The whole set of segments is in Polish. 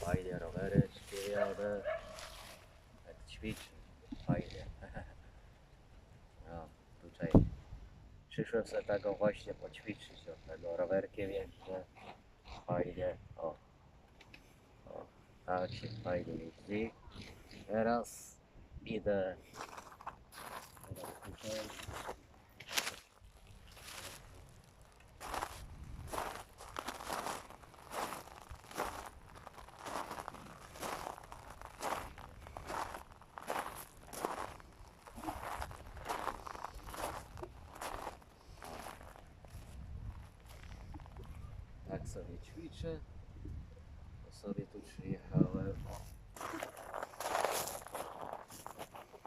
Fajnie, rowereczki jadę. Tak ćwiczę. Fajnie. No, tutaj przyszłem sobie tego właśnie poćwiczyć od tego rowerkiem jeżdżę. Fajnie. O. O, tak się fajnie jeździ. Teraz idę. Teraz Tak sobie ćwiczę. To sobie tu przyjechałem.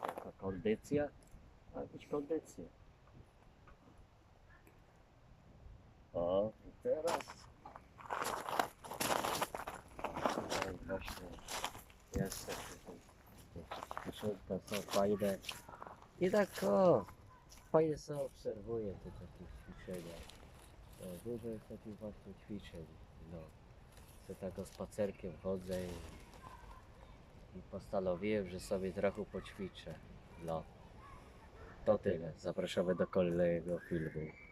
Jaka kondycja? Ma być kondycja. O, i teraz. Tutaj właśnie jest ćwiczonka są fajne. I tak o, fajnie sobie obserwuję te takie ćwiczenia. No, dużo jest takich właśnie ćwiczeń. No, co tak o spacerkiem chodzę i, i postanowiłem, że sobie trochę poćwiczę. No, to tyle. Zapraszamy do kolejnego filmu.